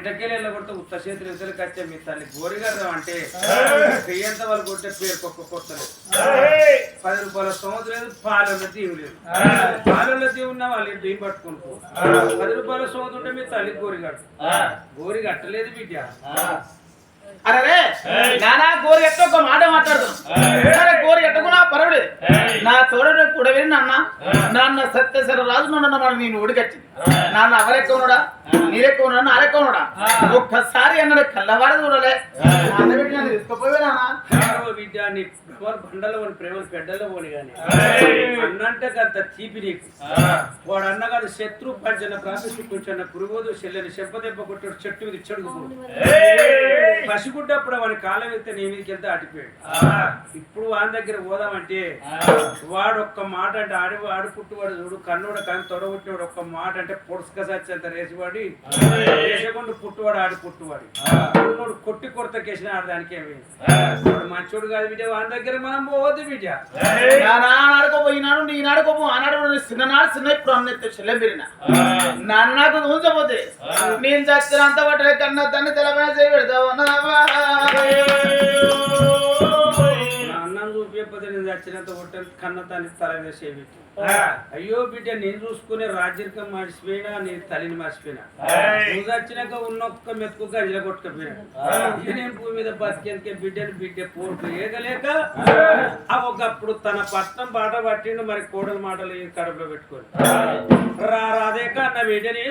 ఇంటకెళ్ళి వెళ్ళగొడితే ఉత్త చేతులు ఇవతలకి వచ్చే మీ తల్లి గోరిగారు అంటే చెయ్యంత వాళ్ళు కొట్టే పేరు కుక్క కొట్టలేదు పది రూపాయల సొమ్ము లేదు పాలన్న తీవు లేదు. పాలన్న తీవు ఉన్న వాళ్ళు దీని పట్టుకుని పో. పది రూపాయల సొమ్ము ఉంటే మీ తల్లి గోరిగాడు గోరి కట్టలేదు బిడ్డ. అరే నానా గోరి ఎట్ట ఒక మాట మాట్లాడుతున్నాను సరే గోరి ఎట్టుకున్నా పర్వాలేదు నా విని నాన్న. నాన్న సత్యసర రాజు నన్ను మన నేను ఉడికొచ్చింది నాన్న అవరెక్క ఉన్నాడా నీరెక్క ఉన్నాడా నారెక్క ఉన్నాడా ఒక్కసారి అన్నాడు కళ్ళవాడ చూడలే. నాన్న పెట్టి నన్ను బిడ్డ నీ బండలో పోని ప్రేమ పెడ్డలో పోని కానీ అన్నంటే అంత తీపి నీకు. వాడు అన్న కాదు శత్రు పంచన ప్రాపిస్తూ కూర్చున్న పురుగోదు చెల్లెని చెంపదెబ్బ కొట్టాడు చెట్టు మీద చెడుకు పసిగుడ్డప్పుడు వాడి కాలం ఎత్తే నీ మీదకి వెళ్తే అడిపోయాడు ఇప్పుడు వాని దగ్గర పోదామంటే వాడు ఒక్క మాట అంటే ఆడి ఆడు పుట్టువాడు చూడు కన్నుడు కన్ను తొడగొట్టివాడు ఒక్క మాట అంటే పొడుసుక సచ్చేంత రేసివాడి వేసకుండా పుట్టువాడు ఆడి పుట్టువాడు ఉన్నోడు కొట్టి కొరతకేసిన ఆడదానికి ఏమి? వాడు మంచోడు కాదు బిడ్డ వాని దగ్గర మనం పోవద్దు బిడ్డ. నానా ఆడుకోపోయినాడు నీ ఆడుకోపో ఆనాడు చిన్ననాడు చిన్న ఇప్పుడు అన్నెత్తే చెల్లె పెరిగిన నాన్న నాకు ఉంచపోతే నేను చచ్చినంత పట్టే కన్నా తన్ని తెలమైన చేయి పెడతావు? అన్నదవ్వా. నా చూపించకపోతే నేను చచ్చినంత కొట్టాను కన్న తల్లి తల వేసేవి అయ్యో బిడ్డ నేను చూసుకునే రాజ్యకం మర్చిపోయినా నీ తల్లిని మర్చిపోయినా. నువ్వు చచ్చినాక ఉన్న ఒక్క మెతుకు గదిలో కొట్టుకపోయినా. నేను భూమి మీద బతికేందుకే బిడ్డని బిడ్డ పోటు ఏగలేక ఆ. ఒకప్పుడు తన పట్నం బాట పట్టిండు మరి కోడల మాటలు కడుపులో పెట్టుకొని. రా రాదే కన్న బిడ్డని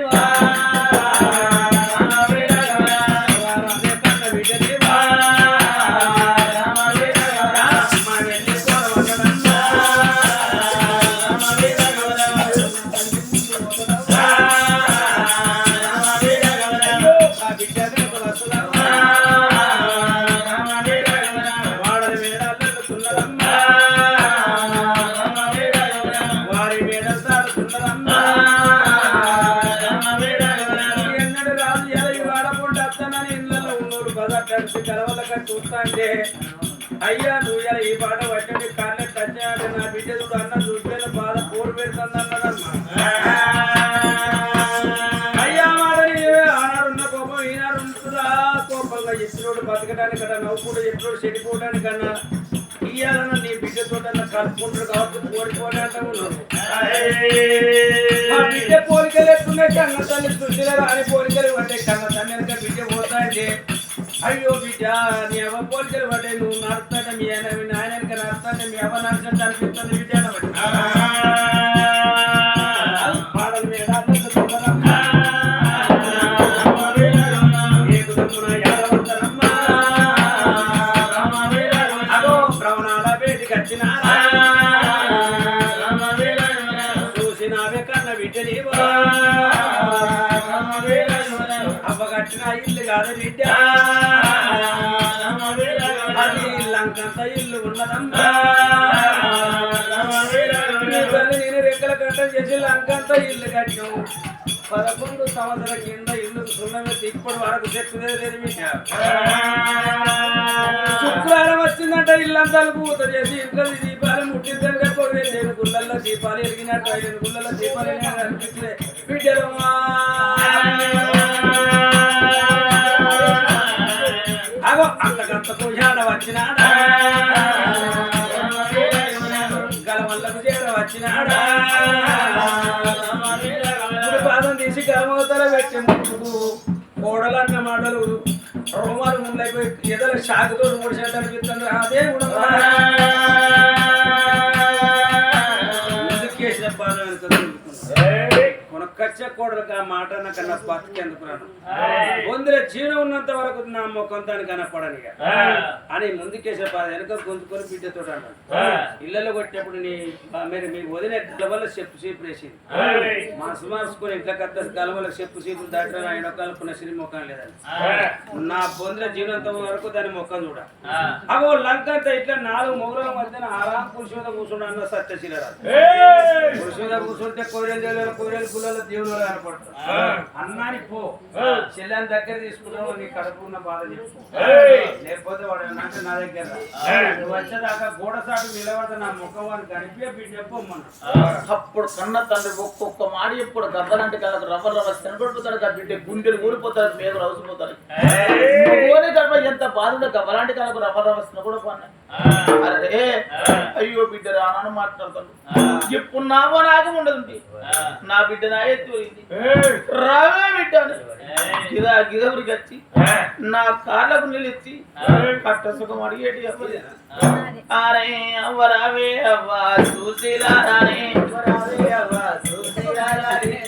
కలవలక అయ్యా నువ్వు ఇలా ఈ పాట పట్టండి కాళ్ళే టచ్చాడు నా బిడ్డ చూడు అన్న చూస్తే బాధ పోరు పెడుతుందన్నదమ్మా అయ్యా వాడని ఆనాడున్న కోపం ఈనాడు ఉంటుందా కోపంగా చెప్పినోడు బతకడానికి కన్నా నవ్వుకుంటూ చెప్పినోడు చెడిపోవడానికన్నా ఇయ్యాలన్న నీ బిడ్డతో కలుపుకుంటారు కాబట్టి ఓడిపోవడానికి ఉన్నావు ఆ బిడ్డ పోలికలు ఎత్తున్నాయి కన్న తల్లి సృష్టిలో అని పోలికలు పడ్డాయి కన్న తల్లి బిడ్డ పోతా అంటే అయ్యో బిడ్డ నీ అవ్వ పోలికలు పడ్డాయి నువ్వు నడుస్తాంటే మీ ఆయన మీ నాయన వెనక మీ అవ్వ నడుస్తుంటే అనిపిస్తుంది బిడ్డ బిడ్డ. అది ఇల్లు ఉన్నదమ్మా నేను రెక్కల కట్ట చేసి లంకంత ఇల్లు కట్టావు పదకొండు సంవత్సరాల కింద ఇల్లు సున్నమే ఇప్పటి వరకు చెప్పుదే లేదు బిడ్డ. శుక్రవారం వచ్చిందంట ఇల్లంతా పూత చేసి ఇంట్లో దీపాలు ముట్టిందంటే పోయి నేను గుళ్ళల్లో దీపాలు ఎరిగినట్టు ఐదు గుళ్ళల్లో దీపాలు వెలిగినట్టు కోడలన్న మాటలు రోమాలు ముందైపోయి ఎదల షాకుతో మూడు చేత అనిపిస్తుంది అదే ఉండదు కోడలకు ఆ మాట కన్నా బతికేందుకు రాను? బొందుల జీవనం ఉన్నంత వరకు నా ముఖం కనపడని అని ముందుకేసే పాద వెనక గొంతుకొని బిడ్డతో అన్నాడు. ఇళ్ళలో కొట్టేప్పుడు నీ మీరు మీ వదిన గలవల్ల చెప్పు చీపు వేసింది మనసు మార్చుకొని ఇంట్లో కద్ద గలవల్ల చెప్పు చీపులు దాటడం ఆయన కలుపున సిరి ముఖం లేదని. నా బొందుల జీవనంతం వరకు దాని ముఖం చూడ. అగో లంక అంతా ఇట్లా నాలుగు మొగల మధ్యన ఆరాం పురుషు మీద కూర్చుండ అన్న సత్యశీలరాజు. పురుషు మీద కూర్చుంటే కోరెలు కోరెలు పుల్లలు దేవుడు కనపడతారు అన్నాని పో. చెల్లెని దగ్గర తీసుకున్నావు నీ కడుపు ఉన్న బాధ చెప్పు. లేకపోతే వాడు అంటే నా దగ్గర రా. నువ్వు వచ్చేదాకా గోడ సాటు నిలబడితే నా ముఖం వాడిని కనిపి బిడ్డ చెప్పమన్నా అప్పుడు కన్న తండ్రి ఒక్కొక్క మాట ఎప్పుడు గద్దలంటే కదా రవ్వ రవ్వ తినబడిపోతాడు కదా బిడ్డ గుండెలు ఊడిపోతాడు మీద గడప ఎంత బాధ గవ్వలాంటి కనుక రవ్వ రవ్వ కూడా పన్నాయి అరే అయ్యో బిడ్డ రానని మాట్లాడతాడు ఎప్పుడు నావో నాకు ఉండదు నా బిడ్డ నా ఎత్తుపోయింది రావే బిడ్డ. గిదా గిదవుడికి వచ్చి నా కాళ్ళకు నిలిచి కట్ట సుఖం అడిగేటి అరే అవ్వ రావే అవ్వ అవ్వ రావే అవ్వ చూసిలారానే నీ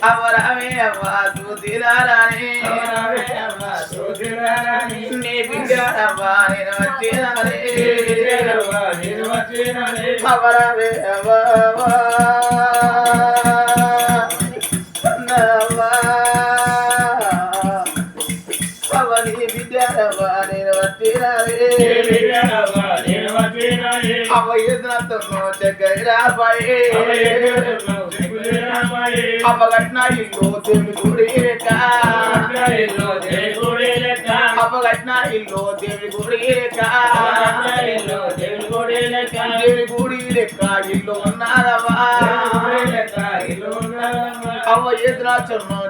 బిడ్డ అవ్వ నేను వచ్చేదానే అవ్వ రావే అవ్వ అవ్వ. అవ్వ. అవ్వ నీ బిడ్డ అవ్వ నేను అవ్వ ఎదురతో చక్కరాబాయే అవ్వ కట్న ఇల్లు దేవుని గుడి లెక్క ఇల్లు దేవుని గుడి లెక్క దేవుని గుడి లెక్క ఇల్లు ఉన్నారవ్వా అవ్వ ఎదురాచను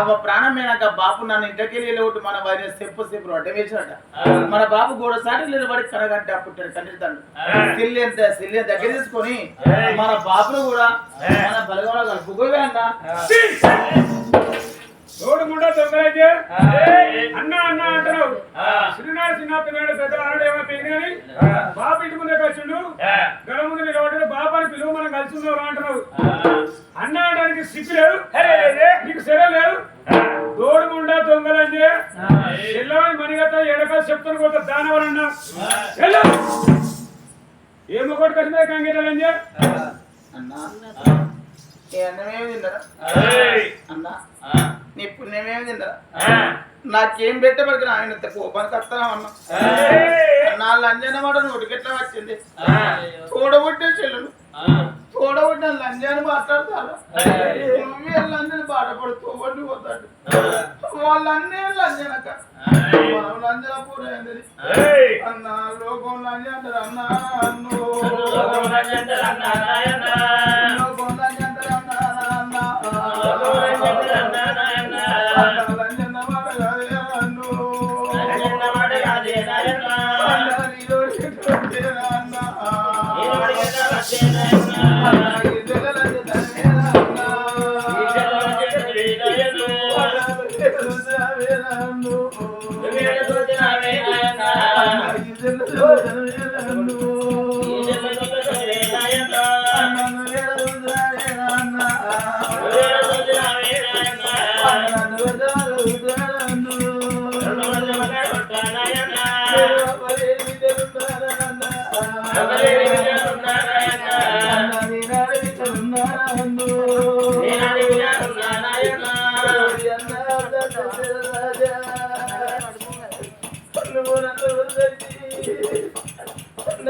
అవ్వ ప్రాణమైనాక బాపు నన్ను ఇంటికి వెళ్ళి మన వైద్య చెప్పు చెప్పు అడ్డ వేసాట మన బాబు గోడ సాటి నిలబడి కనగంటే పుట్టాడు కన్నీతాడు సిల్లి ఎంత సిల్లి దగ్గర తీసుకొని మన బాపును కూడా మన బలగంలో కలుపుకోవే అన్న. తోడు ముండ దొంగలైతే అన్న అన్న అంటున్నావు. చిన్ననాడు చిన్న పిల్లాడు పెద్ద ఆడు ఏమో పెరిగాని బాబు ఇంటి ముందే వచ్చిండు గడ ముందు నిలబడ్డాడు. అని పిలువ మనం కలిసి ఉన్నావు అంటున్నావు. అన్న అనడానికి సిగ్గు లేదు. నీకు సరే లేదు. తోడు ముండ దొంగలంటే చెల్లవని మణిగత ఎడక చెప్తాను కొత్త దానవరన్నా. చెల్లు! ఏ మొక్కటి కట్టిన కంగేటాలంటే? అన్న. ఏ అన్నమేమి తిన్నారా? అన్న. నీ పుణ్యమేమి తిన్నారా నాకేం పెట్టబడికి ఆయన కోపానికి వస్తానా అన్న నా లంజన మాట నోటికెట్లా వచ్చింది. తోడబుట్టే చెల్లెలు. తోడబుట్టిన లంజాన్ని మాట్లాడతారు? లంజని బాధపడుతూ వండి పోతాడు. వాళ్ళన్నీ లంజనక మనం లంజన పూరైంది అన్న లోకం లంజ అంటారు అన్న. అన్ను లోకం లంజ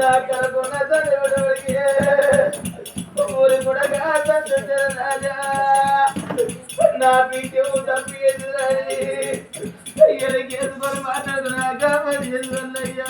కలకున్న తల్లి ఊరి కూడా రాజా. నా పీఠం తప్పి ఎదురని అయ్యలకి ఎదురు మాట్లాడుతున్నా కాబట్టి ఎదురయ్యా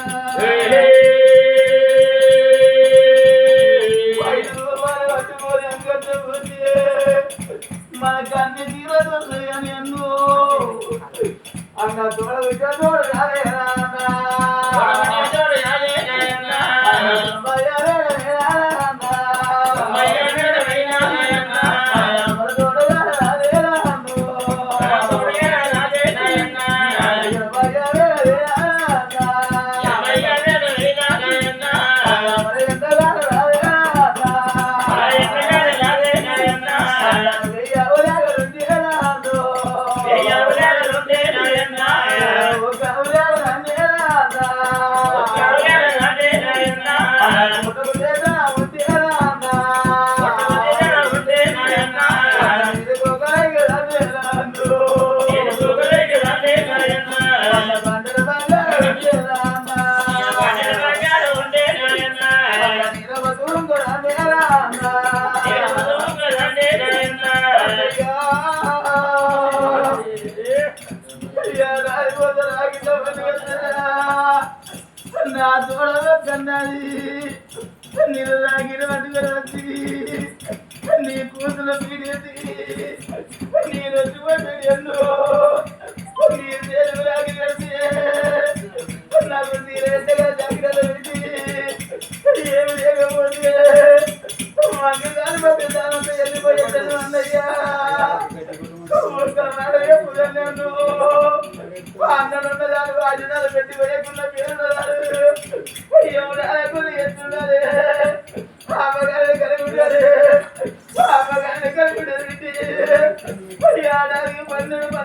ಬಂದವ